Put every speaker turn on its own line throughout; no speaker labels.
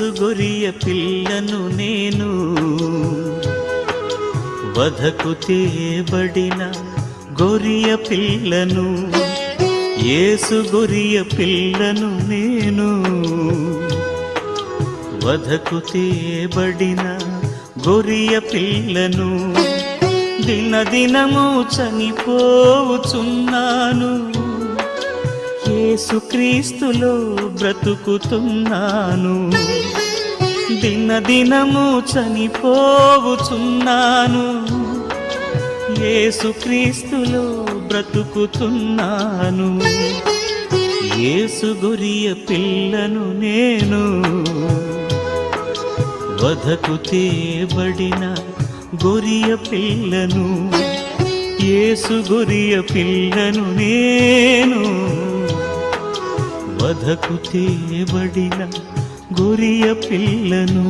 గొరియ పిల్లను నేను వధకు తేబడిన గొరియ పిల్లను ఏసు గొరియ పిల్లను నేను వధకు తేబడిన గొరియ పిల్లను దినదినము చనిపోవుచున్నాను. యేసుక్రీస్తులో బ్రతుకుతున్నాను. దినదినము చనిపోవుచున్నాను. యేసుక్రీస్తులో బ్రతుకుతున్నాను. యేసు గొరియ పిల్లను నేను వధకు తేబడిన గొరియ పిల్లను యేసు గొరియ పిల్లను నేను వధకు తేబడిన గొరియ పిల్లను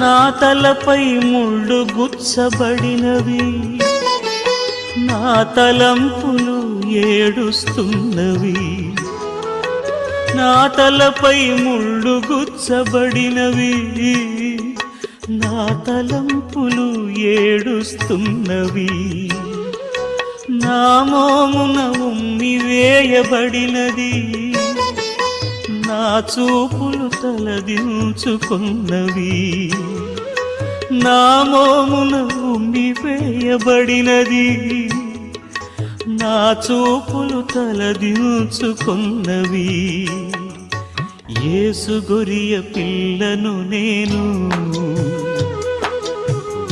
నా తలపై ముళ్ళు గుచ్చబడినవి నా తలంపులు ఏడుస్తున్నవి నా తలపై ముళ్ళు గుచ్చబడినవి నా తలంపులు ఏడుస్తున్నవి నా మోమున ఉమ్మి వేయబడినది. నా చూపులు తలదించుకున్నవి. నా మోమున ఉమ్మి వేయబడినది. నా చూపులు తలదించుకున్నవి. యేసు గొరియ పిల్లను నేను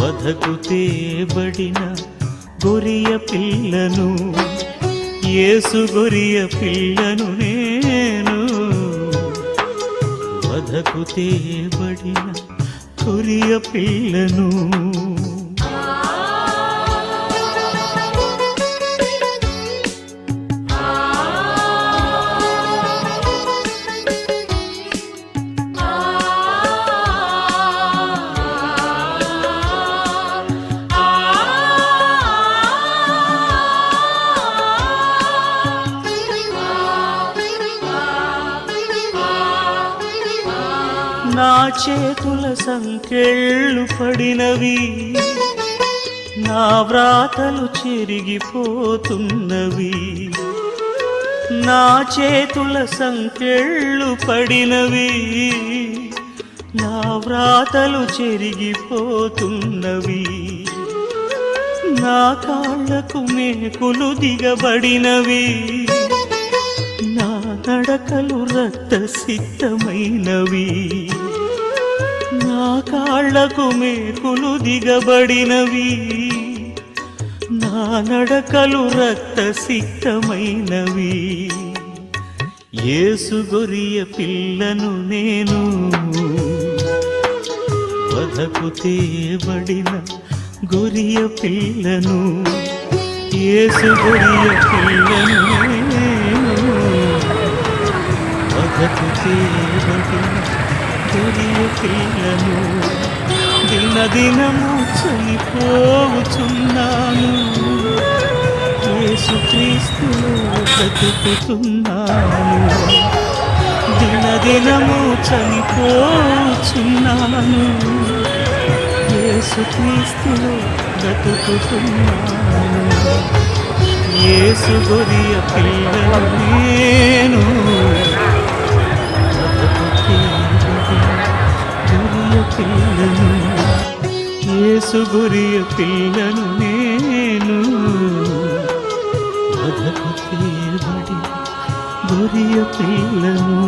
వధకు తేబడిన గొరియ పిల్లను. ఏసు గొరియ పిల్లను నేను వధకు తేబడిన గొరియ పిల్లను నా చేతుల సంకెళ్ళు పడినవి నా వ్రాతలు చెరిగిపోతున్నవి. నా చేతుల సంకెళ్ళు పడినవి నా వ్రాతలు చెరిగిపోతున్నవి. నా కాళ్ళకు మేకులు దిగబడినవి నా నడకలు రక్త సిద్ధమైనవి నా కాళ్ళకు మేకులు దిగబడినవి. నా నడకలు రక్త సిక్తమైనవి ఏసుగొరియ పిల్లను నేను వధకు తేబడిన గొరియ పిల్లను. ఏసుగొరియ పిల్లను నేను వధకు తేబడిన గొరియ పిల్లను దినదినము చనిపోవుచున్నాను. యేసుక్రీస్తులో బ్రతుకుతున్నాను. దినదినము చనిపోచున్నాను యేసుక్రీస్తులో బ్రతుకుతున్నాను. యేసు గొరియ పిల్లలు నేను. పిల్లను యేసు గొరియ పిల్లను నేను వధకు తీయబడి గురియ పిల్లను